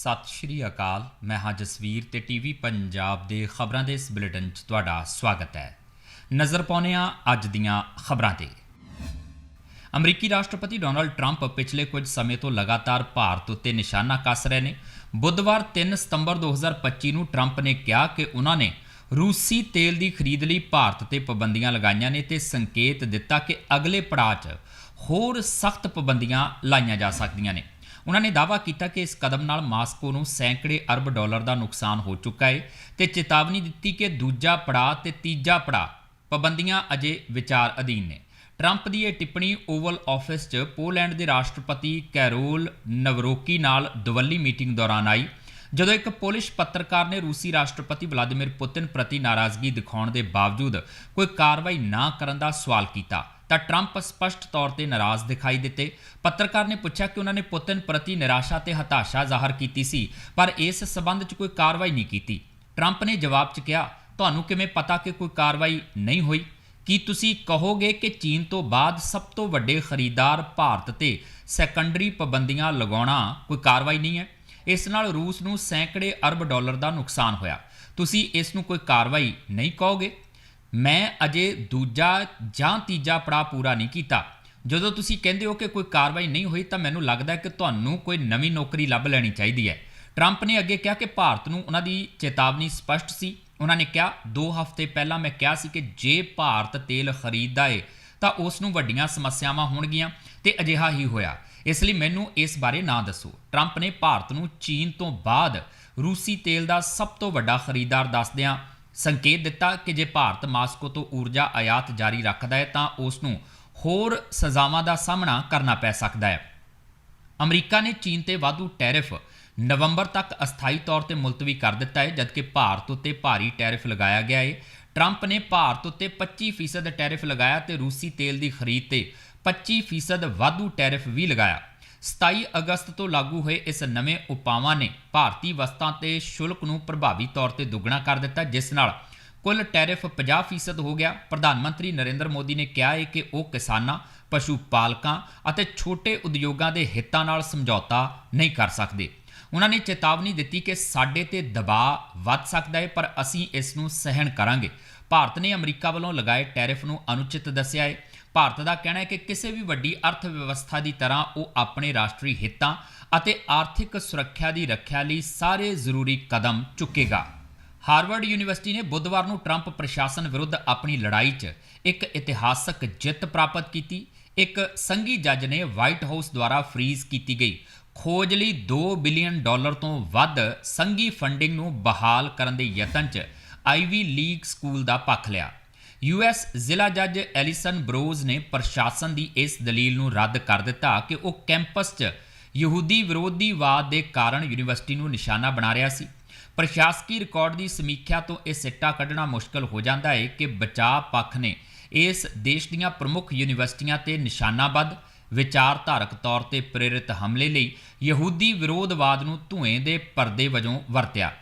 ਸਤਿ ਸ਼੍ਰੀ ਅਕਾਲ। ਮੈਂ ਹਾਂ ਜਸਵੀਰ ਤੇ ਟੀਵੀ ਪੰਜਾਬ ਦੇ ਖਬਰਾਂ ਦੇ ਇਸ ਬੁਲੇਟਿਨ 'ਚ ਤੁਹਾਡਾ ਸਵਾਗਤ ਹੈ। ਨਜ਼ਰ ਪਾਉਂਦੇ ਹਾਂ ਅੱਜ ਦੀਆਂ ਖਬਰਾਂ ਤੇ। ਅਮਰੀਕੀ ਰਾਸ਼ਟਰਪਤੀ ਡੋਨਲਡ ਟਰੰਪ ਪਿਛਲੇ ਕੁਝ ਸਮੇਂ ਤੋਂ ਲਗਾਤਾਰ ਭਾਰਤ ਉੱਤੇ ਨਿਸ਼ਾਨਾ ਕੱਸ ਰਹੇ ਨੇ। ਬੁੱਧਵਾਰ 3 ਸਤੰਬਰ 2025 ਨੂੰ ਟਰੰਪ ਨੇ ਕਿਹਾ ਕਿ ਉਹਨਾਂ ਨੇ ਰੂਸੀ ਤੇਲ ਦੀ ਖਰੀਦ ਲਈ ਭਾਰਤ ਤੇ ਪਾਬੰਦੀਆਂ ਲਗਾਈਆਂ ਨੇ ਤੇ ਸੰਕੇਤ ਦਿੱਤਾ ਕਿ ਅਗਲੇ ਪੜਾਅ 'ਚ ਹੋਰ ਸਖਤ ਪਾਬੰਦੀਆਂ ਲਾਈਆਂ ਜਾ ਸਕਦੀਆਂ ਨੇ। ਉਹਨਾਂ ਨੇ ਦਾਅਵਾ ਕੀਤਾ ਕਿ ਇਸ ਕਦਮ ਨਾਲ ਮਾਸਕੋ ਨੂੰ ਸੈਂਕੜੇ ਅਰਬ ਡਾਲਰ ਦਾ ਨੁਕਸਾਨ ਹੋ ਚੁੱਕਾ ਹੈ ਤੇ ਚੇਤਾਵਨੀ ਦਿੱਤੀ ਕਿ ਦੂਜਾ ਪੜਾਅ ਤੇ ਤੀਜਾ ਪੜਾਅ ਪਾਬੰਦੀਆਂ ਅਜੇ ਵਿਚਾਰ ਅਧੀਨ ਨੇ। ਟਰੰਪ ਦੀ ਇਹ ਟਿੱਪਣੀ ਓਵਲ ਆਫਿਸ 'ਚ ਪੋਲੈਂਡ ਦੇ ਰਾਸ਼ਟਰਪਤੀ ਕੈਰੋਲ ਨਵਰੋਕੀ ਨਾਲ ਦਵੱਲੀ ਮੀਟਿੰਗ ਦੌਰਾਨ ਆਈ, ਜਦੋਂ ਇੱਕ ਪੋਲਿਸ਼ ਪੱਤਰਕਾਰ ਨੇ ਰੂਸੀ ਰਾਸ਼ਟਰਪਤੀ ਵਲਾਦੀਮਿਰ ਪੁਤਿਨ ਪ੍ਰਤੀ ਨਾਰਾਜ਼ਗੀ ਦਿਖਾਉਣ ਦੇ ਬਾਵਜੂਦ ਕੋਈ ਕਾਰਵਾਈ ਨਾ ਕਰਨ ਦਾ ਸਵਾਲ ਕੀਤਾ। ਤਾਂ ਟਰੰਪ ਸਪਸ਼ਟ ਤੌਰ ਤੇ ਨਾਰਾਜ਼ ਦਿਖਾਈ ਦਿੱਤੇ। ਪੱਤਰਕਾਰ ਨੇ ਪੁੱਛਿਆ ਕਿ ਉਹਨਾਂ ਨੇ ਪੁਤਿਨ ਪ੍ਰਤੀ ਨਿਰਾਸ਼ਾ ਤੇ ਹਤਾਸ਼ਾ ਜ਼ਾਹਰ ਕੀਤੀ ਸੀ, ਪਰ ਇਸ ਸਬੰਧ 'ਚ ਕੋਈ ਕਾਰਵਾਈ ਨਹੀਂ ਕੀਤੀ। ਟਰੰਪ ਨੇ ਜਵਾਬ 'ਚ ਕਿਹਾ, ਤੁਹਾਨੂੰ ਕਿਵੇਂ ਪਤਾ ਕਿ ਕੋਈ ਕਾਰਵਾਈ ਨਹੀਂ ਹੋਈ? ਕੀ ਤੁਸੀਂ ਕਹੋਗੇ ਕਿ ਚੀਨ ਤੋਂ ਬਾਅਦ ਸਭ ਤੋਂ ਵੱਡੇ ਖਰੀਦਦਾਰ ਭਾਰਤ ਤੇ ਸੈਕੰਡਰੀ ਪਾਬੰਦੀਆਂ ਲਗਾਉਣਾ ਕੋਈ ਕਾਰਵਾਈ ਨਹੀਂ ਹੈ? ਇਸ ਨਾਲ ਰੂਸ ਨੂੰ ਸੈਂਕੜੇ ਅਰਬ ਡਾਲਰ ਦਾ ਨੁਕਸਾਨ ਹੋਇਆ। ਤੁਸੀਂ ਇਸ ਨੂੰ ਕੋਈ ਕਾਰਵਾਈ ਨਹੀਂ ਕਹੋਗੇ? ਮੈਂ ਅਜੇ ਦੂਜਾ ਜਾਂ ਤੀਜਾ ਪੜਾਅ ਪੂਰਾ ਨਹੀਂ ਕੀਤਾ। ਜਦੋਂ ਤੁਸੀਂ ਕਹਿੰਦੇ ਹੋ ਕਿ ਕੋਈ ਕਾਰਵਾਈ ਨਹੀਂ ਹੋਈ, ਤਾਂ ਮੈਨੂੰ ਲੱਗਦਾ ਹੈ ਕਿ ਤੁਹਾਨੂੰ ਕੋਈ ਨਵੀਂ ਨੌਕਰੀ ਲੱਭ ਲੈਣੀ ਚਾਹੀਦੀ ਹੈ। ਟਰੰਪ ਨੇ ਅੱਗੇ ਕਿਹਾ ਕਿ ਭਾਰਤ ਨੂੰ ਉਹਨਾਂ ਦੀ ਚੇਤਾਵਨੀ ਸਪਸ਼ਟ ਸੀ। ਉਹਨਾਂ ਨੇ ਕਿਹਾ 2 ਹਫ਼ਤੇ ਪਹਿਲਾਂ ਮੈਂ ਕਿਹਾ ਸੀ ਕਿ ਜੇ ਭਾਰਤ ਤੇਲ ਖਰੀਦਦਾ ਏ ਤਾਂ ਉਸ ਨੂੰ ਵੱਡੀਆਂ ਸਮੱਸਿਆਵਾਂ ਹੋਣਗੀਆਂ ਤੇ ਅਜਿਹਾ ਹੀ ਹੋਇਆ। ਇਸ ਲਈ ਮੈਨੂੰ ਇਸ ਬਾਰੇ ਨਾ ਦੱਸੋ। ਟਰੰਪ ਨੇ ਭਾਰਤ ਨੂੰ ਚੀਨ ਤੋਂ ਬਾਅਦ ਰੂਸੀ ਤੇਲ ਦਾ ਸਭ ਤੋਂ ਵੱਡਾ ਖਰੀਦਦਾਰ ਦੱਸਦਿਆਂ ਸੰਕੇਤ ਦਿੱਤਾ ਕਿ ਜੇ ਭਾਰਤ ਮਾਸਕੋ ਤੋਂ ਊਰਜਾ ਆਯਾਤ ਜਾਰੀ ਰੱਖਦਾ ਹੈ, ਤਾਂ ਉਸ ਨੂੰ ਹੋਰ ਸਜ਼ਾਵਾਂ ਦਾ ਸਾਹਮਣਾ ਕਰਨਾ ਪੈ ਸਕਦਾ ਹੈ। ਅਮਰੀਕਾ ਨੇ ਚੀਨ ਤੇ ਵਾਧੂ ਟੈਰਿਫ ਨਵੰਬਰ ਤੱਕ ਅਸਥਾਈ ਤੌਰ ਤੇ ਮੁਲਤਵੀ ਕਰ ਦਿੱਤਾ ਹੈ, ਜਦਕਿ ਭਾਰਤ ਉੱਤੇ ਭਾਰੀ ਟੈਰਿਫ ਲਗਾਇਆ ਗਿਆ ਹੈ। ਟਰੰਪ ਨੇ ਭਾਰਤ ਉੱਤੇ 25% ਟੈਰਿਫ ਲਗਾਇਆ ਤੇ ਰੂਸੀ ਤੇਲ ਦੀ ਖਰੀਦ ਤੇ 25% ਵਾਧੂ ਟੈਰਿਫ ਵੀ ਲਗਾਇਆ। 27 ਅਗਸਤ ਤੋਂ ਲਾਗੂ ਹੋਏ ਇਸ ਨਵੇਂ ਉਪਾਵਾਂ ਨੇ ਭਾਰਤੀ ਵਸਤਾਂ ਤੇ ਸ਼ੁਲਕ ਨੂੰ ਪ੍ਰਭਾਵੀ ਤੌਰ ਤੇ ਦੁੱਗਣਾ ਕਰ ਦਿੱਤਾ, ਜਿਸ ਨਾਲ ਕੁੱਲ ਟੈਰਿਫ 50% ਹੋ ਗਿਆ। ਪ੍ਰਧਾਨ ਮੰਤਰੀ ਨਰਿੰਦਰ ਮੋਦੀ ਨੇ ਕਿਹਾ ਹੈ ਕਿ ਉਹ ਕਿਸਾਨਾਂ, ਪਸ਼ੂ ਪਾਲਕਾਂ ਅਤੇ ਛੋਟੇ ਉਦਯੋਗਾਂ ਦੇ ਹਿੱਤਾਂ ਨਾਲ ਸਮਝੌਤਾ ਨਹੀਂ ਕਰ ਸਕਦੇ। ਉਹਨਾਂ ਨੇ ਚੇਤਾਵਨੀ ਦਿੱਤੀ ਕਿ ਸਾਡੇ ਤੇ ਦਬਾਅ ਵੱਧ ਸਕਦਾ ਹੈ, ਪਰ ਅਸੀਂ ਇਸ ਨੂੰ ਸਹਿਣ ਕਰਾਂਗੇ। ਭਾਰਤ ਨੇ ਅਮਰੀਕਾ ਵੱਲੋਂ ਲਗਾਏ ਟੈਰਿਫ ਨੂੰ ਅਨੁਚਿਤ ਦੱਸਿਆ ਹੈ। ਭਾਰਤ ਦਾ ਕਹਿਣਾ ਹੈ ਕਿ ਕਿਸੇ ਵੀ ਵੱਡੀ ਅਰਥ ਵਿਵਸਥਾ ਦੀ ਤਰ੍ਹਾਂ ਉਹ ਆਪਣੇ ਰਾਸ਼ਟਰੀ ਹਿੱਤਾਂ ਅਤੇ ਆਰਥਿਕ ਸੁਰੱਖਿਆ ਦੀ ਰੱਖਿਆ ਲਈ ਸਾਰੇ ਜ਼ਰੂਰੀ ਕਦਮ ਚੁੱਕੇਗਾ। ਹਾਰਵਰਡ ਯੂਨੀਵਰਸਿਟੀ ਨੇ ਬੁੱਧਵਾਰ ਨੂੰ ਟਰੰਪ ਪ੍ਰਸ਼ਾਸਨ ਵਿਰੁੱਧ ਆਪਣੀ ਲੜਾਈ 'ਚ ਇੱਕ ਇਤਿਹਾਸਕ ਜਿੱਤ ਪ੍ਰਾਪਤ ਕੀਤੀ। ਇੱਕ ਸੰਘੀ ਜੱਜ ਨੇ ਵਾਈਟ ਹਾਊਸ ਦੁਆਰਾ ਫ੍ਰੀਜ਼ ਕੀਤੀ ਗਈ। ਖੋਜ ਲਈ 2 ਬਿਲੀਅਨ ਡਾਲਰ ਤੋਂ ਵੱਧ ਸੰਘੀ ਫੰਡਿੰਗ ਨੂੰ ਬਹਾਲ ਕਰਨ ਦੇ ਯਤਨ 'ਚ ਆਈਵੀ ਲੀਗ ਸਕੂਲ ਦਾ ਪੱਖ ਲਿਆ। ਯੂਐਸ ਜ਼ਿਲ੍ਹਾ ਜੱਜ ਐਲਿਸਨ ਬਰੋਜ਼ ਨੇ ਪ੍ਰਸ਼ਾਸਨ ਦੀ ਇਸ ਦਲੀਲ ਨੂੰ ਰੱਦ ਕਰ ਦਿੱਤਾ ਕਿ ਉਹ ਕੈਂਪਸ 'ਚ ਯਹੂਦੀ ਵਿਰੋਧੀਵਾਦ ਦੇ ਕਾਰਨ ਯੂਨੀਵਰਸਿਟੀ ਨੂੰ ਨਿਸ਼ਾਨਾ ਬਣਾ ਰਿਹਾ ਸੀ। ਪ੍ਰਸ਼ਾਸਕੀ ਰਿਕਾਰਡ ਦੀ ਸਮੀਖਿਆ ਤੋਂ ਇਹ ਸਿੱਟਾ ਕੱਢਣਾ ਮੁਸ਼ਕਲ ਹੋ ਜਾਂਦਾ ਹੈ ਕਿ ਬਚਾਅ ਪੱਖ ਨੇ ਇਸ ਦੇਸ਼ ਦੀਆਂ ਪ੍ਰਮੁੱਖ ਯੂਨੀਵਰਸਿਟੀਆਂ ਤੇ ਨਿਸ਼ਾਨਾਬੱਧ, ਵਿਚਾਰਧਾਰਕ ਤੌਰ ਤੇ ਪ੍ਰੇਰਿਤ ਹਮਲੇ ਲਈ ਯਹੂਦੀ ਵਿਰੋਧਵਾਦ ਨੂੰ ਧੂਏ ਦੇ ਪਰਦੇ ਵਜੋਂ ਵਰਤਿਆ।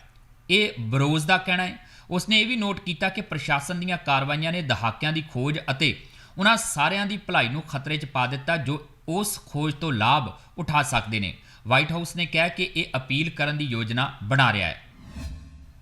ਇਹ ਬਰੋਜ਼ ਦਾ ਕਹਿਣਾ ਹੈ ਉਸਨੇ ਇਹ ਵੀ ਨੋਟ ਕੀਤਾ ਕਿ ਪ੍ਰਸ਼ਾਸਨ ਦੀਆਂ ਕਾਰਵਾਈਆਂ ਨੇ ਦਹਾਕਿਆਂ ਦੀ ਖੋਜ ਅਤੇ ਉਹਨਾਂ ਸਾਰਿਆਂ ਦੀ ਭਲਾਈ ਨੂੰ ਖਤਰੇ 'ਚ ਪਾ ਦਿੱਤਾ ਜੋ ਉਸ ਖੋਜ ਤੋਂ ਲਾਭ ਉਠਾ ਸਕਦੇ ਨੇ। ਵਾਈਟ ਹਾਊਸ ਨੇ ਕਿਹਾ ਕਿ ਇਹ ਅਪੀਲ ਕਰਨ ਦੀ ਯੋਜਨਾ ਬਣਾ ਰਿਹਾ ਹੈ।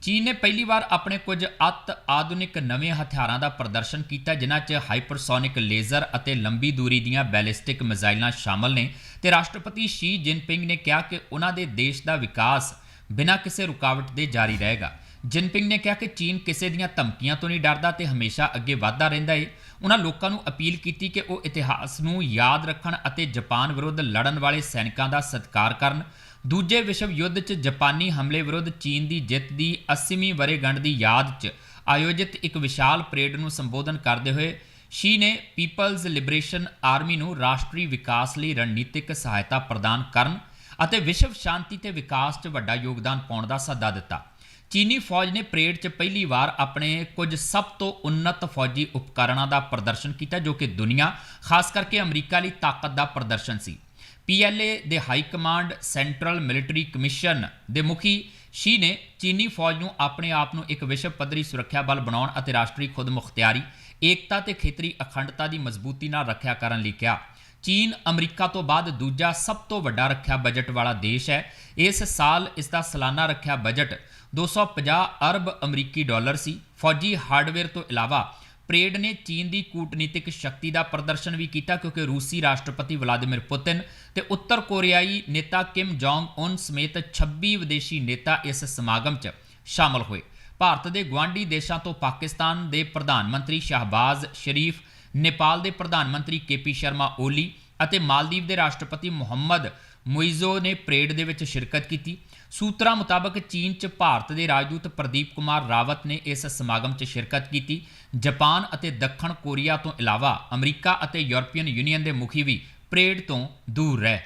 ਚੀਨ ਨੇ ਪਹਿਲੀ ਵਾਰ ਆਪਣੇ ਕੁਝ ਅਤ ਆਧੁਨਿਕ ਨਵੇਂ ਹਥਿਆਰਾਂ ਦਾ ਪ੍ਰਦਰਸ਼ਨ ਕੀਤਾ, ਜਿਨ੍ਹਾਂ 'ਚ ਹਾਈਪਰਸੋਨਿਕ ਲੇਜ਼ਰ ਅਤੇ ਲੰਬੀ ਦੂਰੀ ਦੀਆਂ ਬੈਲਿਸਟਿਕ ਮਿਜ਼ਾਈਲਾਂ ਸ਼ਾਮਲ ਨੇ ਤੇ ਰਾਸ਼ਟਰਪਤੀ ਸ਼ੀ ਜਿਨਪਿੰਗ ਨੇ ਕਿਹਾ ਕਿ ਉਹਨਾਂ ਦੇ ਦੇਸ਼ ਦਾ ਵਿਕਾਸ ਬਿਨਾਂ ਕਿਸੇ ਰੁਕਾਵਟ ਦੇ ਜਾਰੀ ਰਹੇਗਾ। ਜਿਨਪਿੰਗ ਨੇ ਕਿਹਾ ਕਿ ਚੀਨ ਕਿਸੇ ਦੀਆਂ ਧਮਕੀਆਂ ਤੋਂ ਨਹੀਂ ਡਰਦਾ ਤੇ ਹਮੇਸ਼ਾ ਅੱਗੇ ਵਧਦਾ ਰਹਿੰਦਾ ਹੈ ਉਹਨਾਂ ਲੋਕਾਂ ਨੂੰ ਅਪੀਲ ਕੀਤੀ ਕਿ ਉਹ ਇਤਿਹਾਸ ਨੂੰ ਯਾਦ ਰੱਖਣ ਅਤੇ ਜਾਪਾਨ ਵਿਰੁੱਧ ਲੜਨ ਵਾਲੇ ਸੈਨਿਕਾਂ ਦਾ ਸਤਿਕਾਰ ਕਰਨ। ਦੂਜੇ ਵਿਸ਼ਵ ਯੁੱਧ 'ਚ ਜਾਪਾਨੀ ਹਮਲੇ ਵਿਰੁੱਧ ਚੀਨ ਦੀ ਜਿੱਤ ਦੀ 80ਵੀਂ ਵਰ੍ਹੇਗੰਢ ਦੀ ਯਾਦ 'ਚ ਆਯੋਜਿਤ ਇੱਕ ਵਿਸ਼ਾਲ ਪਰੇਡ ਨੂੰ ਸੰਬੋਧਨ ਕਰਦੇ ਹੋਏ ਸ਼ੀ ਨੇ ਪੀਪਲਜ਼ ਲਿਬਰੇਸ਼ਨ ਆਰਮੀ ਨੂੰ ਰਾਸ਼ਟਰੀ ਵਿਕਾਸ ਲਈ ਰਣਨੀਤਿਕ ਸਹਾਇਤਾ ਪ੍ਰਦਾਨ ਕਰਨ ਅਤੇ ਵਿਸ਼ਵ ਸ਼ਾਂਤੀ ਤੇ ਵਿਕਾਸ 'ਚ ਵੱਡਾ ਯੋਗਦਾਨ ਪਾਉਣ ਦਾ ਸੱਦਾ ਦਿੱਤਾ। ਚੀਨੀ ਫੌਜ ਨੇ ਪਰੇਡ 'ਚ ਪਹਿਲੀ ਵਾਰ ਆਪਣੇ ਕੁਝ ਸਭ ਤੋਂ ਉੱਨਤ ਫੌਜੀ ਉਪਕਰਣਾਂ ਦਾ ਪ੍ਰਦਰਸ਼ਨ ਕੀਤਾ, ਜੋ ਕਿ ਦੁਨੀਆ, ਖਾਸ ਕਰਕੇ ਅਮਰੀਕਾ ਲਈ ਤਾਕਤ ਦਾ ਪ੍ਰਦਰਸ਼ਨ ਸੀ। ਪੀਐਲਏ ਦੇ high command central military commission ਦੇ ਮੁਖੀ ਸ਼ੀ ਨੇ ਚੀਨੀ ਫੌਜ ਨੂੰ ਆਪਣੇ ਆਪ ਨੂੰ ਇੱਕ ਵਿਸ਼ਵ ਪੱਧਰੀ ਸੁਰੱਖਿਆ ਬਲ ਬਣਾਉਣ ਅਤੇ ਰਾਸ਼ਟਰੀ ਖੁਦਮੁਖਤਿਆਰੀ ਏਕਤਾ ਤੇ ਖੇਤਰੀ ਅਖੰਡਤਾ ਦੀ ਮਜ਼ਬੂਤੀ ਨਾਲ ਰੱਖਿਆ ਕਰਨ ਲਈ ਕਿਹਾ। ਚੀਨ ਅਮਰੀਕਾ ਤੋਂ ਬਾਅਦ ਦੂਜਾ ਸਭ ਤੋਂ ਵੱਡਾ ਰੱਖਿਆ ਬਜਟ ਵਾਲਾ ਦੇਸ਼ ਹੈ। ਇਸ ਸਾਲ ਇਸ ਦਾ ਸਾਲਾਨਾ ਰੱਖਿਆ ਬਜਟ 250 ਅਰਬ ਅਮਰੀਕੀ ਡਾਲਰ ਸੀ। ਫੌਜੀ ਹਾਰਡਵੇਅਰ ਤੋਂ ਇਲਾਵਾ ਪਰੇਡ ਨੇ ਚੀਨ ਦੀ ਕੂਟਨੀਤਿਕ ਸ਼ਕਤੀ ਦਾ ਪ੍ਰਦਰਸ਼ਨ ਵੀ ਕੀਤਾ ਕਿਉਂਕਿ ਰੂਸੀ ਰਾਸ਼ਟਰਪਤੀ ਵਲਾਦੀਮਿਰ ਪੁਤਿਨ ਤੇ ਉੱਤਰ ਕੋਰੀਆਈ ਨੇਤਾ ਕਿਮ ਜੋਂਗ ਉਨ ਸਮੇਤ 26 ਵਿਦੇਸ਼ੀ ਨੇਤਾ ਇਸ ਸਮਾਗਮ 'ਚ ਸ਼ਾਮਲ ਹੋਏ। ਭਾਰਤ ਦੇ ਗਵਾਂਢੀ ਦੇਸ਼ਾਂ ਤੋਂ ਪਾਕਿਸਤਾਨ ਦੇ ਪ੍ਰਧਾਨ ਮੰਤਰੀ ਸ਼ਹਿਬਾਜ਼ ਸ਼ਰੀਫ, ਨੇਪਾਲ ਦੇ ਪ੍ਰਧਾਨ ਮੰਤਰੀ ਕੇਪੀ ਸ਼ਰਮਾ ਓਲੀ ਅਤੇ ਮਾਲਦੀਵ ਦੇ ਰਾਸ਼ਟਰਪਤੀ ਮੁਹੰਮਦ ਮੁਇਜ਼ੋ ਨੇ ਪਰੇਡ ਦੇ ਵਿੱਚ ਸ਼ਿਰਕਤ ਕੀਤੀ। ਸੂਤਰਾਂ ਮੁਤਾਬਕ ਚੀਨ 'ਚ ਭਾਰਤ ਦੇ ਰਾਜਦੂਤ ਪ੍ਰਦੀਪ ਕੁਮਾਰ ਰਾਵਤ ਨੇ ਇਸ ਸਮਾਗਮ 'ਚ ਸ਼ਿਰਕਤ ਕੀਤੀ। ਜਾਪਾਨ ਅਤੇ ਦੱਖਣ ਕੋਰੀਆ ਤੋਂ ਇਲਾਵਾ ਅਮਰੀਕਾ ਅਤੇ ਯੂਰਪੀਅਨ ਯੂਨੀਅਨ ਦੇ ਮੁਖੀ ਵੀ ਪਰੇਡ ਤੋਂ ਦੂਰ ਰਹੇ।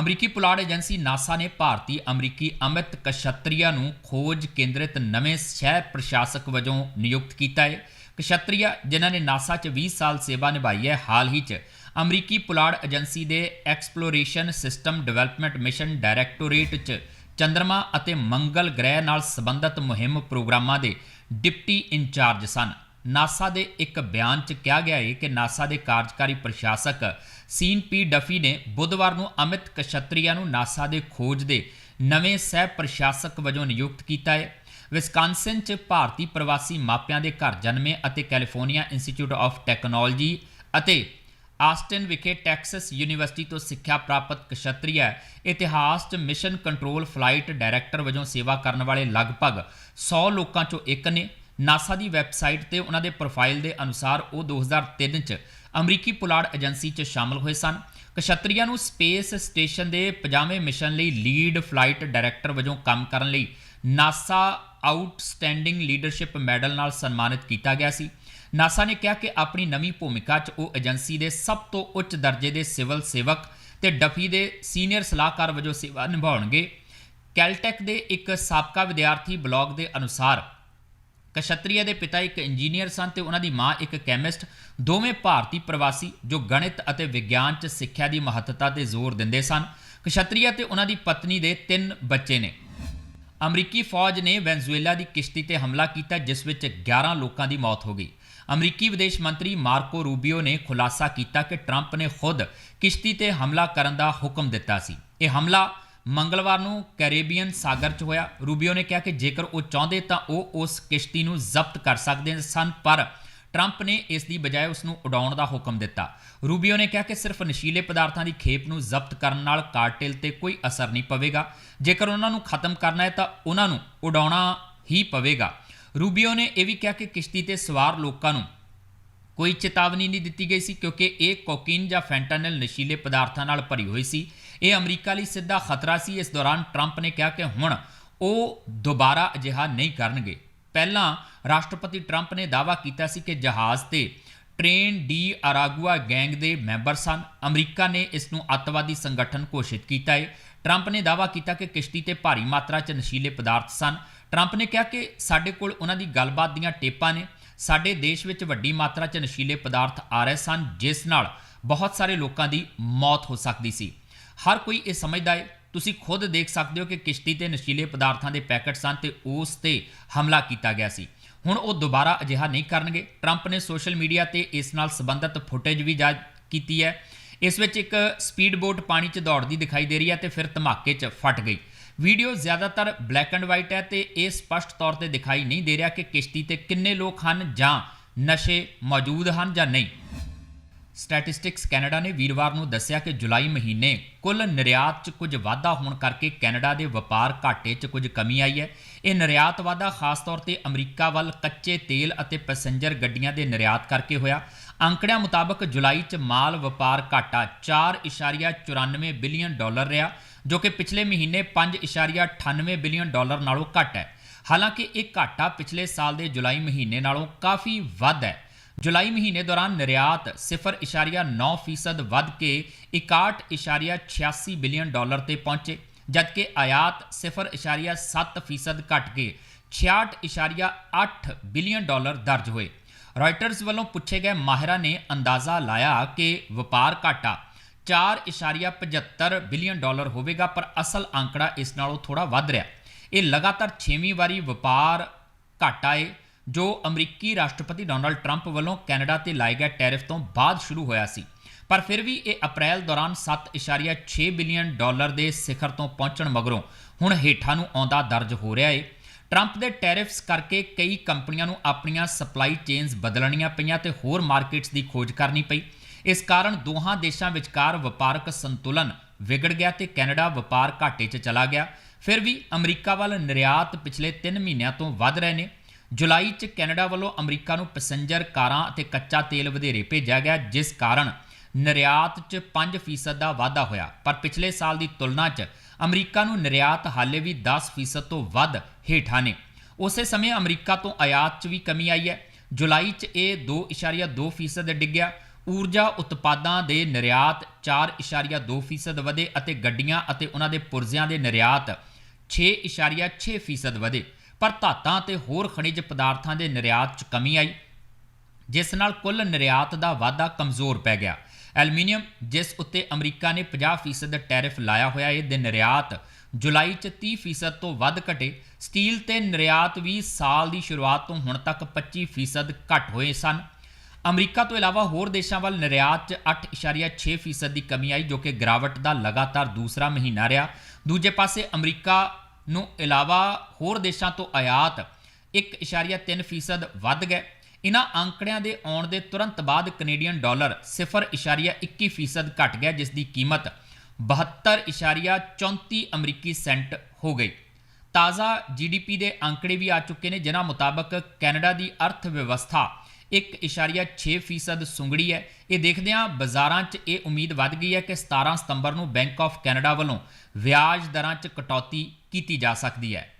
ਅਮਰੀਕੀ ਪੁਲਾੜ ਏਜੰਸੀ ਨਾਸਾ ਨੇ ਭਾਰਤੀ ਅਮਰੀਕੀ ਅਮਿਤ ਕਸ਼ਤਰੀਆ ਨੂੰ ਖੋਜ ਕੇਂਦਰਿਤ ਨਵੇਂ ਸ਼ਹਿਰ ਪ੍ਰਸ਼ਾਸਕ ਵਜੋਂ ਨਿਯੁਕਤ ਕੀਤਾ ਹੈ। ਕਸ਼ਤਰੀਆ, ਜਿਨ੍ਹਾਂ ਨੇ ਨਾਸਾ 'ਚ 20 ਸਾਲ ਸੇਵਾ ਨਿਭਾਈ ਹੈ, ਹਾਲ ਹੀ 'ਚ ਅਮਰੀਕੀ ਪੁਲਾੜ ਏਜੰਸੀ ਦੇ exploration system development mission directorate 'ਚ ਚੰ드ਰਮਾ ਅਤੇ ਮੰਗਲ ਗ੍ਰਹਿ ਨਾਲ ਸੰਬੰਧਿਤ ਮੁਹਿੰਮ ਪ੍ਰੋਗਰਾਮਾਂ ਦੇ ਡਿਪਟੀ ਇੰਚਾਰਜ ਸਨ। ਨਾਸਾ ਦੇ ਇੱਕ ਬਿਆਨ 'ਚ ਕਿਹਾ ਗਿਆ ਹੈ ਕਿ ਨਾਸਾ ਦੇ ਕਾਰਜਕਾਰੀ ਪ੍ਰਸ਼ਾਸਕ ਸੀਨ ਪੀ ਡਫੀ ਨੇ ਬੁੱਧਵਾਰ ਨੂੰ ਅਮਿਤ ਕਸ਼ਤਰੀਆ ਨੂੰ ਨਾਸਾ ਦੇ ਖੋਜ ਦੇ ਨਵੇਂ ਸਹਿ ਪ੍ਰਸ਼ਾਸਕ ਵਜੋਂ ਨਿਯੁਕਤ ਕੀਤਾ ਹੈ ਵਿਸਕਾਂਸਿਨ 'ਚ ਭਾਰਤੀ ਪ੍ਰਵਾਸੀ ਮਾਪਿਆਂ ਦੇ ਘਰ ਜਨਮੇ ਅਤੇ ਕੈਲੀਫੋਰਨੀਆ ਇੰਸਟੀਚਿਊਟ ਆਫ ਟੈਕਨੋਲੋਜੀ ਅਤੇ ਆਸਟਨ ਵਿਖੇ ਟੈਕਸਸ ਯੂਨੀਵਰਸਿਟੀ ਤੋਂ ਸਿੱਖਿਆ ਪ੍ਰਾਪਤ ਕਸ਼ਤਰੀਆ ਇਤਿਹਾਸ 'ਚ ਮਿਸ਼ਨ ਕੰਟਰੋਲ ਫਲਾਈਟ ਡਾਇਰੈਕਟਰ ਵਜੋਂ ਸੇਵਾ ਕਰਨ ਵਾਲੇ ਲਗਭਗ 100 ਲੋਕਾਂ 'ਚੋਂ ਇੱਕ ਨੇ। ਨਾਸਾ ਦੀ ਵੈਬਸਾਈਟ ਤੇ ਉਹਨਾਂ ਦੇ ਪ੍ਰੋਫਾਈਲ ਦੇ ਅਨੁਸਾਰ ਉਹ 2003 'ਚ ਅਮਰੀਕੀ ਪੁਲਾੜ ਏਜੰਸੀ 'ਚ ਸ਼ਾਮਲ ਹੋਏ ਸਨ। ਕਸ਼ਤਰੀਆ ਨੂੰ ਸਪੇਸ ਸਟੇਸ਼ਨ ਦੇ 50ਵੇਂ ਮਿਸ਼ਨ ਲਈ ਲੀਡ ਫਲਾਈਟ ਡਾਇਰੈਕਟਰ ਵਜੋਂ ਕੰਮ ਕਰਨ ਲਈ ਨਾਸਾ ਆਊਟਸਟੈਂਡਿੰਗ ਲੀਡਰਸ਼ਿਪ ਮੈਡਲ ਨਾਲ ਸਨਮਾਨਿਤ ਕੀਤਾ ਗਿਆ ਸੀ। ਨਾਸਾ ਨੇ ਕਿਹਾ ਕਿ ਆਪਣੀ ਨਵੀਂ ਭੂਮਿਕਾ 'ਚ ਉਹ ਏਜੰਸੀ ਦੇ ਸਭ ਤੋਂ ਉੱਚ ਦਰਜੇ ਦੇ ਸਿਵਲ ਸੇਵਕ ਤੇ ਡਫੀ ਦੇ ਸੀਨੀਅਰ ਸਲਾਹਕਾਰ ਵਜੋਂ ਸੇਵਾ ਨਿਭਾਉਣਗੇ। ਕੈਲਟੈਕ ਦੇ ਇੱਕ ਸਾਬਕਾ ਵਿਦਿਆਰਥੀ ਬਲੌਗ ਦੇ ਅਨੁਸਾਰ ਕਸ਼ਤਰੀਆ ਦੇ ਪਿਤਾ ਇੱਕ ਇੰਜੀਨੀਅਰ ਸਨ ਤੇ ਉਹਨਾਂ ਦੀ ਮਾਂ ਇੱਕ ਕੈਮਿਸਟ, ਦੋਵੇਂ ਭਾਰਤੀ ਪ੍ਰਵਾਸੀ ਜੋ ਗਣਿਤ ਅਤੇ ਵਿਗਿਆਨ 'ਚ ਸਿੱਖਿਆ ਦੀ ਮਹੱਤਤਾ ਤੇ ਜ਼ੋਰ ਦਿੰਦੇ ਸਨ। ਕਸ਼ਤਰੀਆ ਤੇ ਉਹਨਾਂ ਦੀ ਪਤਨੀ ਦੇ ਤਿੰਨ ਬੱਚੇ ਨੇ। ਅਮਰੀਕੀ ਫੌਜ ਨੇ ਵੈਨਜ਼ੂਏਲਾ ਦੀ ਕਿਸ਼ਤੀ ਤੇ ਹਮਲਾ ਕੀਤਾ, ਜਿਸ ਵਿੱਚ 11 ਲੋਕਾਂ ਦੀ ਮੌਤ ਹੋ ਗਈ। ਅਮਰੀਕੀ ਵਿਦੇਸ਼ ਮੰਤਰੀ ਮਾਰਕੋ ਰੂਬੀਓ ਨੇ ਖੁਲਾਸਾ ਕੀਤਾ ਕਿ ਟਰੰਪ ਨੇ ਖੁਦ ਕਿਸ਼ਤੀ ਤੇ ਹਮਲਾ ਕਰਨ ਦਾ ਹੁਕਮ ਦਿੱਤਾ ਸੀ। ਇਹ ਹਮਲਾ ਮੰਗਲਵਾਰ ਨੂੰ ਕੈਰੇਬੀਅਨ ਸਾਗਰ 'ਚ ਹੋਇਆ। ਰੂਬੀਓ ਨੇ ਕਿਹਾ ਕਿ ਜੇਕਰ ਉਹ ਚਾਹੁੰਦੇ ਤਾਂ ਉਹ ਉਸ ਕਿਸ਼ਤੀ ਨੂੰ ਜ਼ਬਤ ਕਰ ਸਕਦੇ ਸਨ, ਪਰ ਟਰੰਪ ਨੇ ਇਸ ਦੀ ਬਜਾਏ ਉਸ ਨੂੰ ਉਡਾਉਣ ਦਾ ਹੁਕਮ ਦਿੱਤਾ। ਰੂਬੀਓ ਨੇ ਕਿਹਾ ਕਿ ਸਿਰਫ ਨਸ਼ੀਲੇ ਪਦਾਰਥਾਂ ਦੀ ਖੇਪ ਨੂੰ ਜ਼ਬਤ ਕਰਨ ਨਾਲ ਕਾਰਟੇਲ ਤੇ ਕੋਈ ਅਸਰ ਨਹੀਂ ਪਵੇਗਾ। ਜੇਕਰ ਉਹਨਾਂ ਨੂੰ ਖਤਮ ਕਰਨਾ ਹੈ ਤਾਂ ਉਹਨਾਂ ਨੂੰ ਉਡਾਉਣਾ ਹੀ ਪਵੇਗਾ। ਰੂਬੀਓ ਨੇ ਇਹ ਵੀ ਕਿਹਾ ਕਿ ਕਿਸ਼ਤੀ ਤੇ ਸਵਾਰ ਲੋਕਾਂ ਨੂੰ ਕੋਈ ਚੇਤਾਵਨੀ ਨਹੀਂ ਦਿੱਤੀ ਗਈ ਸੀ ਕਿਉਂਕਿ ਇਹ ਕੋਕੀਨ ਜਾਂ ਫੈਂਟਾਨਲ ਨਸ਼ੀਲੇ ਪਦਾਰਥਾਂ ਨਾਲ ਭਰੀ ਹੋਈ ਸੀ। ਇਹ ਅਮਰੀਕਾ ਲਈ ਸਿੱਧਾ ਖਤਰਾ ਸੀ। ਇਸ ਦੌਰਾਨ ਟਰੰਪ ਨੇ ਕਿਹਾ ਕਿ ਹੁਣ ਉਹ ਦੁਬਾਰਾ ਅਜਿਹਾ ਨਹੀਂ ਕਰਨਗੇ। ਪਹਿਲਾਂ ਰਾਸ਼ਟਰਪਤੀ ਟਰੰਪ ਨੇ ਦਾਅਵਾ ਕੀਤਾ ਸੀ ਕਿ ਜਹਾਜ਼ ਤੇ ਟ੍ਰੇਨ ਡੀ ਅਰਾਗੂਆ ਗੈਂਗ ਦੇ ਮੈਂਬਰ ਸਨ। ਅਮਰੀਕਾ ਨੇ ਇਸ ਨੂੰ ਅੱਤਵਾਦੀ ਸੰਗਠਨ ਘੋਸ਼ਿਤ ਕੀਤਾ ਹੈ। ਟਰੰਪ ਨੇ ਦਾਅਵਾ ਕੀਤਾ ਕਿ ਕਿਸ਼ਤੀ ਤੇ ਭਾਰੀ ਮਾਤਰਾ 'ਚ ਨਸ਼ੀਲੇ ਪਦਾਰਥ ਸਨ। ਟਰੰਪ ਨੇ ਕਿਹਾ ਕਿ ਸਾਡੇ ਕੋਲ ਉਹਨਾਂ ਦੀ ਗੱਲਬਾਤ ਦੀਆਂ ਟੇਪਾਂ ਨੇ। ਸਾਡੇ ਦੇਸ਼ ਵਿੱਚ ਵੱਡੀ ਮਾਤਰਾ 'ਚ ਨਸ਼ੀਲੇ ਪਦਾਰਥ ਆ ਰਹੇ ਸਨ, ਜਿਸ ਨਾਲ ਬਹੁਤ ਸਾਰੇ ਲੋਕਾਂ ਦੀ ਮੌਤ ਹੋ ਸਕਦੀ ਸੀ। ਹਰ ਕੋਈ ਇਹ ਸਮਝਦਾ ਹੈ, ਤੁਸੀਂ ਖੁਦ ਦੇਖ ਸਕਦੇ ਹੋ ਕਿ ਕਿਸ਼ਤੀ ਤੇ ਨਸ਼ੀਲੇ ਪਦਾਰਥਾਂ ਦੇ ਪੈਕਟ ਸਨ ਤੇ ਉਸ ਤੇ ਹਮਲਾ ਕੀਤਾ ਗਿਆ ਸੀ। ਹੁਣ ਉਹ ਦੁਬਾਰਾ ਅਜਿਹਾ ਨਹੀਂ ਕਰਨਗੇ। ਟਰੰਪ ਨੇ ਸੋਸ਼ਲ ਮੀਡੀਆ ਤੇ ਇਸ ਨਾਲ ਸੰਬੰਧਿਤ ਫੁਟੇਜ ਵੀ ਜਾਰੀ ਕੀਤੀ ਹੈ। ਇਸ ਵਿੱਚ ਇੱਕ ਸਪੀਡ ਬੋਟ ਪਾਣੀ 'ਚ ਦੌੜਦੀ ਦਿਖਾਈ ਦੇ ਰਹੀ ਹੈ ਤੇ ਫਿਰ ਧਮਾਕੇ 'ਚ ਫਟ ਗਈ। ਵੀਡੀਓ ਜ਼ਿਆਦਾਤਰ ਬਲੈਕ ਐਂਡ ਵਾਈਟ ਹੈ ਤੇ ਇਹ ਸਪਸ਼ਟ ਤੌਰ ਤੇ ਦਿਖਾਈ ਨਹੀਂ ਦੇ ਰਿਹਾ ਕਿ ਕਿਸ਼ਤੀ ਤੇ ਕਿੰਨੇ ਲੋਕ ਹਨ ਜਾਂ ਨਸ਼ੇ ਮੌਜੂਦ ਹਨ ਜਾਂ ਨਹੀਂ। ਸਟੈਟਿਸਟਿਕਸ ਕੈਨੇਡਾ ਨੇ ਵੀਰਵਾਰ ਨੂੰ ਦੱਸਿਆ ਕਿ ਜੁਲਾਈ ਮਹੀਨੇ ਕੁੱਲ ਨਿਰਯਾਤ 'ਚ ਕੁਝ ਵਾਧਾ ਹੋਣ ਕਰਕੇ ਕੈਨੇਡਾ ਦੇ ਵਪਾਰ ਘਾਟੇ 'ਚ ਕੁਝ ਕਮੀ ਆਈ ਹੈ। ਇਹ ਨਿਰਯਾਤ ਵਾਧਾ ਖਾਸ ਤੌਰ ਤੇ ਅਮਰੀਕਾ ਵੱਲ ਕੱਚੇ ਤੇਲ ਅਤੇ ਪੈਸੇਂਜਰ ਗੱਡੀਆਂ ਦੇ ਨਿਰਯਾਤ ਕਰਕੇ ਹੋਇਆ। ਅੰਕੜਿਆਂ ਮੁਤਾਬਕ ਜੁਲਾਈ 'ਚ ਮਾਲ ਵਪਾਰ ਘਾਟਾ 4.94 ਬਿਲੀਅਨ ਡਾਲਰ ਰਿਹਾ, ਜੋ ਕਿ ਪਿਛਲੇ ਮਹੀਨੇ 5.98 ਬਿਲੀਅਨ ਡਾਲਰ ਨਾਲੋਂ ਘੱਟ ਹੈ। ਹਾਲਾਂਕਿ ਇਹ ਘਾਟਾ ਪਿਛਲੇ ਸਾਲ ਦੇ ਜੁਲਾਈ ਮਹੀਨੇ ਨਾਲੋਂ ਕਾਫੀ ਵੱਧ ਹੈ। ਜੁਲਾਈ ਮਹੀਨੇ ਦੌਰਾਨ ਨਿਰਯਾਤ 0.9% ਵੱਧ ਕੇ 61.86 ਬਿਲੀਅਨ ਡਾਲਰ ਤੇ ਪਹੁੰਚੇ, ਜਦਕਿ ਆਯਾਤ 0.7% ਘਟ ਕੇ 66.8 ਬਿਲੀਅਨ ਡਾਲਰ ਦਰਜ ਹੋਏ। ਰਾਇਟਰਸ ਵੱਲੋਂ ਪੁੱਛੇ ਗਏ ਮਾਹਿਰਾਂ ਨੇ ਅੰਦਾਜ਼ਾ ਲਾਇਆ ਕਿ ਵਪਾਰ ਘਾਟਾ 4.75 ਬਿਲੀਅਨ ਡਾਲਰ ਹੋਵੇਗਾ, ਪਰ ਅਸਲ ਅੰਕੜਾ ਇਸ ਨਾਲੋਂ ਥੋੜਾ ਵੱਧ ਰਿਹਾ। ਇਹ ਲਗਾਤਾਰ 6ਵੀਂ ਵਾਰੀ ਵਪਾਰ ਘਾਟਾ ਹੈ ਜੋ ਅਮਰੀਕੀ ਰਾਸ਼ਟਰਪਤੀ ਡੋਨਲਡ ਟਰੰਪ ਵੱਲੋਂ ਕੈਨੇਡਾ ਤੇ ਲਾਏ ਗਏ ਟੈਰਿਫ ਤੋਂ ਬਾਅਦ ਸ਼ੁਰੂ ਹੋਇਆ ਸੀ। ਪਰ ਫਿਰ ਵੀ ਇਹ ਅਪ੍ਰੈਲ ਦੌਰਾਨ 7.6 ਬਿਲੀਅਨ ਡਾਲਰ ਦੇ ਸਿਖਰ ਤੋਂ ਪਹੁੰਚਣ ਮਗਰੋਂ ਹੁਣ ਹੇਠਾਂ ਨੂੰ ਆਉਂਦਾ ਦਰਜ ਹੋ ਰਿਹਾ ਹੈ ਟਰੰਪ ਦੇ ਟੈਰਿਫਸ ਕਰਕੇ ਕਈ ਕੰਪਨੀਆਂ ਨੂੰ ਆਪਣੀਆਂ ਸਪਲਾਈ ਚੇਨਸ ਬਦਲਣੀਆਂ ਪਈਆਂ ਤੇ ਹੋਰ ਮਾਰਕੀਟਸ ਦੀ ਖੋਜ ਕਰਨੀ ਪਈ। ਇਸ ਕਾਰਨ ਦੋਹਾਂ ਦੇਸ਼ਾਂ ਵਿਚਕਾਰ ਵਪਾਰਕ ਸੰਤੁਲਨ ਵਿਗੜ ਗਿਆ ਤੇ ਕੈਨੇਡਾ ਵਪਾਰ ਘਾਟੇ 'ਚ ਚਲਾ ਗਿਆ। ਫਿਰ ਵੀ ਅਮਰੀਕਾ ਵੱਲ ਨਿਰਯਾਤ ਪਿਛਲੇ 3 ਮਹੀਨਿਆਂ ਤੋਂ ਵੱਧ ਰਹੇ ਨੇ। ਜੁਲਾਈ 'ਚ ਕੈਨੇਡਾ ਵੱਲੋਂ ਅਮਰੀਕਾ ਨੂੰ ਪੈਸੇਂਜਰ ਕਾਰਾਂ ਅਤੇ ਕੱਚਾ ਤੇਲ ਵਧੇਰੇ ਭੇਜਿਆ ਗਿਆ, ਜਿਸ ਕਾਰਨ ਨਿਰਯਾਤ 'ਚ 5% ਦਾ ਵਾਧਾ ਹੋਇਆ। ਪਰ ਪਿਛਲੇ ਸਾਲ ਦੀ ਤੁਲਨਾ 'ਚ ਅਮਰੀਕਾ ਨੂੰ ਨਿਰਯਾਤ ਹਾਲੇ ਵੀ 10% ਤੋਂ ਵੱਧ ਹੇਠਾਂ ਨੇ। ਉਸੇ ਸਮੇਂ ਅਮਰੀਕਾ ਤੋਂ ਆਯਾਤ 'ਚ ਵੀ ਕਮੀ ਆਈ ਹੈ। ਜੁਲਾਈ 'ਚ ਇਹ 2.2% ਡਿੱਗਿਆ। ਊਰਜਾ ਉਤਪਾਦਾਂ ਦੇ ਨਿਰਯਾਤ 4.2% ਵਧੇ ਅਤੇ ਗੱਡੀਆਂ ਅਤੇ ਉਹਨਾਂ ਦੇ ਪੁਰਜ਼ਿਆਂ ਦੇ ਨਿਰਯਾਤ 6.6% ਵਧੇ। ਪਰ ਧਾਤਾਂ ਅਤੇ ਹੋਰ ਖਣਿਜ ਪਦਾਰਥਾਂ ਦੇ ਨਿਰਯਾਤ 'ਚ ਕਮੀ ਆਈ। ਜਿਸ ਨਾਲ ਕੁੱਲ ਨਿਰਯਾਤ ਦਾ ਵਾਧਾ ਕਮਜ਼ੋਰ ਪੈ ਗਿਆ। ਐਲੂਮੀਨੀਅਮ, ਜਿਸ ਉੱਤੇ ਅਮਰੀਕਾ ਨੇ 50% ਟੈਰਿਫ ਲਾਇਆ ਹੋਇਆ ਇਹ ਦੇ ਨਿਰਯਾਤ, ਜੁਲਾਈ 'ਚ 30% ਤੋਂ ਵੱਧ ਘਟੇ। ਸਟੀਲ ਤੇ ਨਿਰਯਾਤ ਵੀ ਸਾਲ ਦੀ ਸ਼ੁਰੂਆਤ ਤੋਂ ਹੁਣ ਤੱਕ 25% ਘਟ ਹੋਏ ਸਨ। ਅਮਰੀਕਾ ਤੋਂ ਇਲਾਵਾ ਹੋਰ ਦੇਸ਼ਾਂ ਵੱਲ ਨਿਰਯਾਤ 'ਚ 8.6% ਦੀ ਕਮੀ ਆਈ, ਜੋ ਕਿ ਗਿਰਾਵਟ ਦਾ ਲਗਾਤਾਰ ਦੂਸਰਾ ਮਹੀਨਾ ਰਿਹਾ। ਦੂਜੇ ਪਾਸੇ ਅਮਰੀਕਾ ਨੂੰ ਇਲਾਵਾ ਹੋਰ ਦੇਸ਼ਾਂ ਤੋਂ ਆਯਾਤ 1.3% ਵੱਧ ਗਏ। ਇਨ੍ਹਾਂ ਅੰਕੜਿਆਂ ਦੇ ਆਉਣ ਦੇ ਤੁਰੰਤ ਬਾਅਦ ਕੈਨੇਡੀਅਨ ਡਾਲਰ 0.21% ਘਟ ਗਿਆ, ਜਿਸ ਦੀ ਕੀਮਤ 72.34 ਅਮਰੀਕੀ ਸੈਂਟ ਹੋ ਗਈ। ਤਾਜ਼ਾ ਜੀਡੀਪੀ ਦੇ ਅੰਕੜੇ ਵੀ ਆ ਚੁੱਕੇ ਨੇ, ਜਿਨ੍ਹਾਂ ਮੁਤਾਬਕ ਕੈਨੇਡਾ ਦੀ ਅਰਥ ਵਿਵਸਥਾ 1.6% ਸੁੰਗੜੀ ਹੈ। ਇਹ ਦੇਖਦਿਆਂ ਬਾਜ਼ਾਰਾਂ 'ਚ ਇਹ ਉਮੀਦ ਵੱਧ ਗਈ ਹੈ ਕਿ 17 ਸਤੰਬਰ ਨੂੰ ਬੈਂਕ ਆਫ ਕੈਨੇਡਾ ਵੱਲੋਂ ਵਿਆਜ ਦਰਾਂ 'ਚ ਕਟੌਤੀ ਕੀਤੀ ਜਾ ਸਕਦੀ ਹੈ।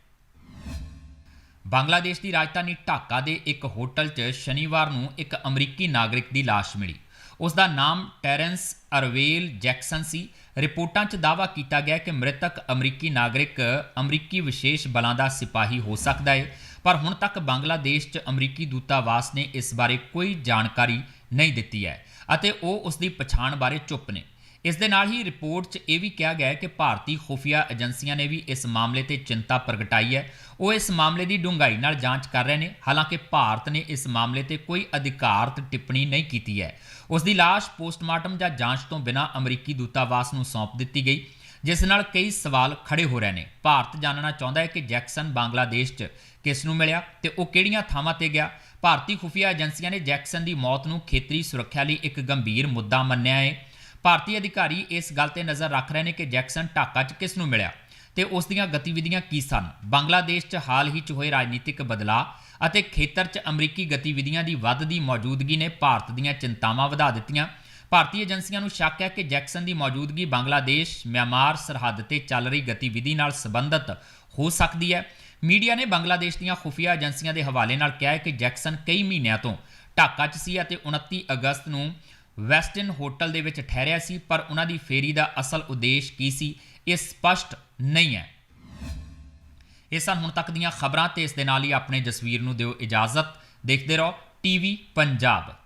ਬੰਗਲਾਦੇਸ਼ ਦੀ ਰਾਜਧਾਨੀ ਢਾਕਾ ਦੇ ਇੱਕ ਹੋਟਲ 'ਚ ਸ਼ਨੀਵਾਰ ਨੂੰ ਇੱਕ ਅਮਰੀਕੀ ਨਾਗਰਿਕ ਦੀ ਲਾਸ਼ ਮਿਲੀ। ਉਸ ਦਾ ਨਾਮ ਟੈਰੈਂਸ ਅਰਵੇਲ ਜੈਕਸਨ ਸੀ। ਰਿਪੋਰਟਾਂ 'ਚ ਦਾਅਵਾ ਕੀਤਾ ਗਿਆ ਕਿ ਮ੍ਰਿਤਕ ਅਮਰੀਕੀ ਨਾਗਰਿਕ ਅਮਰੀਕੀ ਵਿਸ਼ੇਸ਼ ਬਲਾਂ ਦਾ ਸਿਪਾਹੀ ਹੋ ਸਕਦਾ ਹੈ ਪਰ ਹੁਣ ਤੱਕ ਬੰਗਲਾਦੇਸ਼ 'ਚ ਅਮਰੀਕੀ ਦੂਤਾਵਾਸ ਨੇ ਇਸ ਬਾਰੇ ਕੋਈ ਜਾਣਕਾਰੀ ਨਹੀਂ ਦਿੱਤੀ ਹੈ ਅਤੇ ਉਹ ਉਸ ਦੀ ਪਛਾਣ ਬਾਰੇ ਚੁੱਪ ਨੇ। ਇਸ ਦੇ ਨਾਲ ਹੀ ਰਿਪੋਰਟ 'ਚ ਇਹ ਵੀ ਕਿਹਾ ਗਿਆ ਹੈ ਕਿ ਭਾਰਤੀ ਖੁਫੀਆ ਏਜੰਸੀਆਂ ਨੇ ਵੀ ਇਸ ਮਾਮਲੇ ਤੇ ਚਿੰਤਾ ਪ੍ਰਗਟਾਈ ਹੈ। ਉਹ ਇਸ ਮਾਮਲੇ ਦੀ ਡੂੰਘਾਈ ਨਾਲ ਜਾਂਚ ਕਰ ਰਹੇ ਨੇ, ਹਾਲਾਂਕਿ ਭਾਰਤ ਨੇ ਇਸ ਮਾਮਲੇ ਤੇ ਕੋਈ ਅਧਿਕਾਰਤ ਟਿੱਪਣੀ ਨਹੀਂ ਕੀਤੀ ਹੈ। ਉਸ ਦੀ ਲਾਸ਼ ਪੋਸਟਮਾਰਟਮ ਜਾਂ ਜਾਂਚ ਤੋਂ ਬਿਨਾਂ ਅਮਰੀਕੀ ਦੂਤਾਵਾਸ ਨੂੰ ਸੌਂਪ ਦਿੱਤੀ ਗਈ, ਜਿਸ ਨਾਲ ਕਈ ਸਵਾਲ ਖੜੇ ਹੋ ਰਹੇ ਨੇ। ਭਾਰਤ ਜਾਣਨਾ ਚਾਹੁੰਦਾ ਹੈ ਕਿ ਜੈਕਸਨ ਬੰਗਲਾਦੇਸ਼ 'ਚ ਕਿਸ ਨੂੰ ਮਿਲਿਆ ਤੇ ਉਹ ਕਿਹੜੀਆਂ ਥਾਵਾਂ ਤੇ ਗਿਆ। ਭਾਰਤੀ ਖੁਫੀਆ ਏਜੰਸੀਆਂ ਨੇ ਜੈਕਸਨ ਦੀ ਮੌਤ ਨੂੰ ਖੇਤਰੀ ਸੁਰੱਖਿਆ ਲਈ ਇੱਕ ਗੰਭੀਰ ਮੁੱਦਾ ਮੰਨਿਆ ਹੈ। ਭਾਰਤੀ ਅਧਿਕਾਰੀ ਇਸ ਗੱਲ ਤੇ ਨਜ਼ਰ ਰੱਖ ਰਹੇ ਨੇ ਕਿ ਜੈਕਸਨ ਢਾਕਾ 'ਚ ਕਿਸ ਨੂੰ ਮਿਲਿਆ ਤੇ ਉਸ ਦੀਆਂ ਗਤੀਵਿਧੀਆਂ ਕੀ ਸਨ? ਬੰਗਲਾਦੇਸ਼ 'ਚ ਹਾਲ ਹੀ 'ਚ ਹੋਏ ਰਾਜਨੀਤਿਕ ਬਦਲਾਅ ਅਤੇ ਖੇਤਰ 'ਚ ਅਮਰੀਕੀ ਗਤੀਵਿਧੀਆਂ ਦੀ ਵੱਧਦੀ ਮੌਜੂਦਗੀ ਨੇ ਭਾਰਤ ਦੀਆਂ ਚਿੰਤਾਵਾਂ ਵਧਾ ਦਿੱਤੀਆਂ। ਭਾਰਤੀ ਏਜੰਸੀਆਂ ਨੂੰ ਸ਼ੱਕ ਹੈ ਕਿ ਜੈਕਸਨ ਦੀ ਮੌਜੂਦਗੀ ਬੰਗਲਾਦੇਸ਼, ਮਿਆਂਮਾਰ ਸਰਹੱਦ ਤੇ ਚੱਲ ਰਹੀ ਗਤੀਵਿਧੀ ਨਾਲ ਸੰਬੰਧਿਤ ਹੋ ਸਕਦੀ ਹੈ। ਮੀਡੀਆ ਨੇ ਬੰਗਲਾਦੇਸ਼ ਦੀਆਂ ਖੁਫੀਆ ਏਜੰਸੀਆਂ ਦੇ ਹਵਾਲੇ ਨਾਲ ਕਿਹਾ ਹੈ ਕਿ ਜੈਕਸਨ ਕਈ ਮਹੀਨਿਆਂ ਤੋਂ ਢਾਕਾ 'ਚ ਸੀ ਅਤੇ 29 ਅਗਸਤ ਨੂੰ ਵੈਸਟਨ ਹੋਟਲ ਦੇ ਵਿੱਚ ਠਹਿਰਿਆ ਸੀ, ਪਰ ਉਹਨਾਂ ਦੀ ਫੇਰੀ ਦਾ ਅਸਲ ਉਦੇਸ਼ ਕੀ ਸੀ, ਇਹ ਸਪਸ਼ਟ ਨਹੀਂ ਹੈ। ਇਹ ਸਨ ਹੁਣ ਤੱਕ ਦੀਆਂ ਖਬਰਾਂ ਤੇ ਇਸ ਦੇ ਨਾਲ ਹੀ ਆਪਣੇ ਜਸਵੀਰ ਨੂੰ ਦਿਓ ਇਜਾਜ਼ਤ। ਦੇਖਦੇ ਰਹੋ, ਟੀਵੀ ਪੰਜਾਬ।